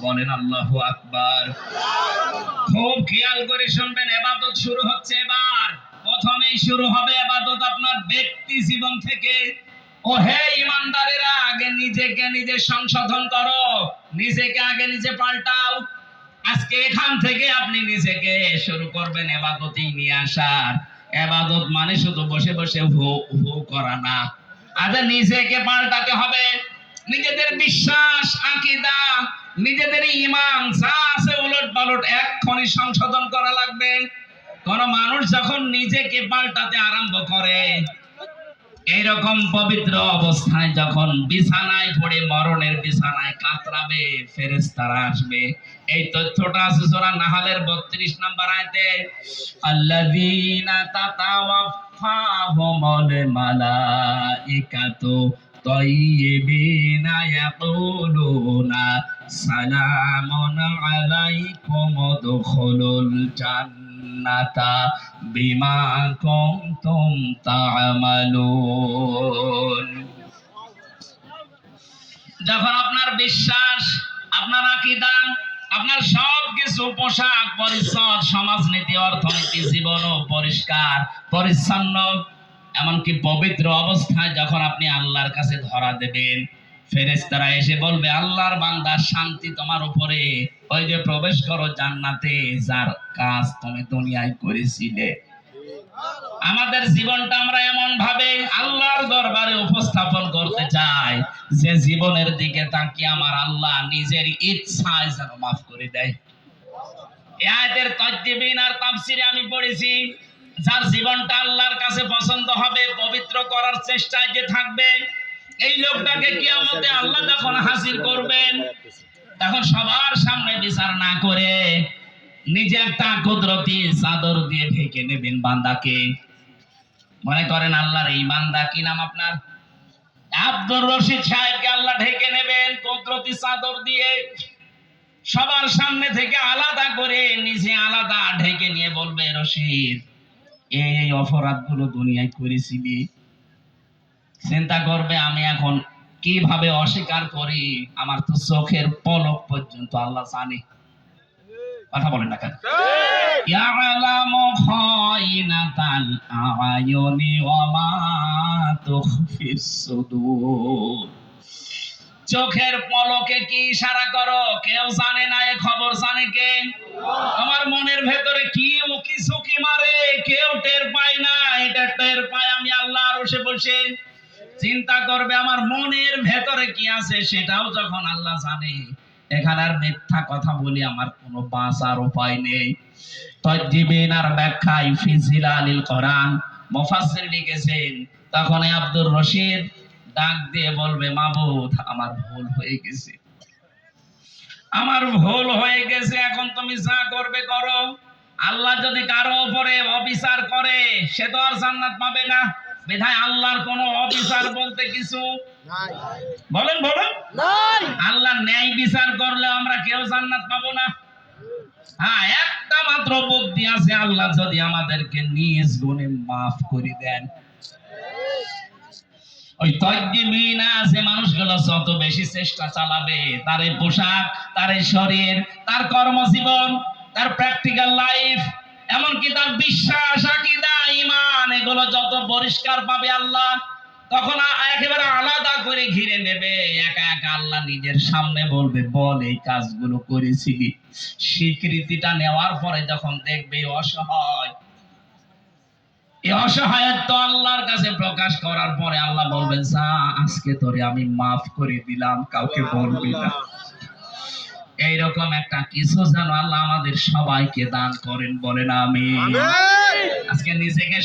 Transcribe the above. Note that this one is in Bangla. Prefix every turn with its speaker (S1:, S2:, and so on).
S1: বলেন আল্লাহু আকবার। খুব খেয়াল করে শুনবেন, এবাদত শুরু হচ্ছে এবার। প্রথমেই শুরু হবে এবাদত আপনার ব্যক্তি জীবন থেকে। ও হে ইমানদারেরা, আগে নিজেকে নিজে সংশোধন করো। নিজেকে আগে নিজে পাল্টাও। আজকে এখান থেকে আপনি নিজেকে শুরু করবেন এবাদতেই নিয়ে আসার। এবাদত মানে শুধু বসে বসে হু হু করা না। আগে নিজেকে পাল্টাতে হবে। নিজেদের বিশ্বাস, আকিদা, নিজেদের ইমান যা আছে উলট পালট এক্ষণি সংশোধন করা লাগবে। কোন মানুষ যখন নিজেকে পাল্টাতে আরম্ভ করে, এইরকম পবিত্র অবস্থায় যখন বিছানায় পড়ে মরণের বিছানায় কাতরাবে, ফেরেশতারা আসবে। এই তথ্যটা আছে সূরা নাহালের 32 নম্বর আয়াতে, আল্লাযীনা তাতাওয়াফাহুমুল মালাইকাতু তাইয়্যিবিনা ইয়াকুলুনা সালামুন আলাইকুম উদখুলুল জান্নাতা বিমা কুনতুম তা'মালুন যখন আপনার বিশ্বাস, আপনার আকীদা, আপনার সব কিছু পোশাক পরিচ্ছদ, সমাজনীতি, অর্থনীতি, জীবনও পরিষ্কার, পরিচ্ছন্ন এমনকি পবিত্র অবস্থায় যখন আপনি আল্লাহর কাছে ধরা দেবেন, ফেরেশতারা এসে বলবে, আল্লাহর বান্দার শান্তি তোমার উপরে। ওই যে প্রবেশ করো জান্নাতে, যার কাজ তুমি দুনিয়ায় করেছিলে। আমাদের জীবনটা আমরা এমন ভাবে আল্লাহর দরবারে উপস্থাপন করতে চাই, যে জীবনের দিকে তাকিয়ে আমার আল্লাহ নিজের ইচ্ছায় যেন মাফ করে দেয়। এই আয়াতের তজ্জিবিন আর তাফসিরে আমি পড়েছি যার জীবনটা আল্লাহর কাছে পছন্দ হবে, পবিত্র করার চেষ্টায় যে থাকবে, এই লোকটাকে কিয়ামতে আল্লাহ যখন হাসিল করবেন, তখন সবার সামনে বিচার না করে নিজে একটা কুদরতি চাদর দিয়ে ঢেকে নেবেন বান্দাকে। মনে করেন আল্লাহর এই বান্দা কি নাম আপনার? আব্দুর রশিদ সাহেবকে আল্লাহ ঢেকে নেবেন কুদরতি চাদর দিয়ে। সবার সামনে থেকে আলাদা করে নিজে আলাদা ঢেকে নিয়ে বলবে, রশিদ এই এই অপরাধগুলো দুনিয়ায় করেছিলি। চিন্তা করবে, আমি এখন কীভাবে অস্বীকার করি? আমার তো চোখের পলক পর্যন্ত আল্লাহ জানে। কথা বলেন না কেন? ইয়ালামু খায়িনাতাল ওয়া মা তুখফিস সুদূর। চোখের পলকে কি ইশারা করো? কেউ জানে না, এ খবর জানে কে? আমার মনের ভেতরে কি উকি ঝুঁকি মারে? কেউ টের পায় না, এটা টের পায় আমি আল্লাহ বসে বসে। চিন্তা করবে আমার মনের ভেতরে কি আছে, সেটাও যখন আল্লাহ জানে। এখানে আর মিথ্যা কথা বলি আমার কোনো বাঁচার উপায় নেই। তজ্জিবিন আর ব্যাখ্যায় ফিজিলা আলিল কোরআন। মুফাসসির লিখেছেন, তখন আব্দুর রশিদ ডাক দিয়ে বলবে মাবুদ আমার ভুল হয়ে গেছে। আমার ভুল হয়ে গেছে এখন তুমি যা করবে করো। আল্লাহ যদি কারও উপরে অবিচার করে সে তো আর জান্নাত পাবে না। বিধায় আল্লাহর কোনো অবিচার বলতে কিছু বলেন বলেন। আল্লাহ ন্যায় বিচার করলে আমরা কেউ জান্নাত পাবো না। হ্যাঁ একটা মাত্র বুদ্ধি আছে আল্লাহ যদি আমাদেরকে নিজ গুণে মাফ করে দেন। ওই তজ্জিমিনা যে মানুষগুলো যত বেশি চেষ্টা চালাবে, তার পোশাক, তার শরীর, তার কর্মজীবন, তার প্র্যাকটিক্যাল লাইফ এমনকি তার বিশ্বাস, আকিদা ইমান এগুলো যত পরিষ্কার পাবে আল্লাহ, তখন একেবারে আলাদা করে ঘিরে নেবে। একা একা আল্লাহ নিজের সামনে বলবে, বল, এই কাজগুলো করেছিলি। স্বীকৃতিটা নেওয়ার পরে যখন দেখবে অসহায় এই অসহায়ত্ব আল্লাহর কাছে প্রকাশ করার পরে আল্লাহ বলবেন যা আজকে তোরে আমি মাফ করে দিলাম কাউকে বলবি না। এইরকম একটা কিছু যেন আল্লাহ আমাদের সবাইকে দান করেন বলেন আমি আজকে নিজেকে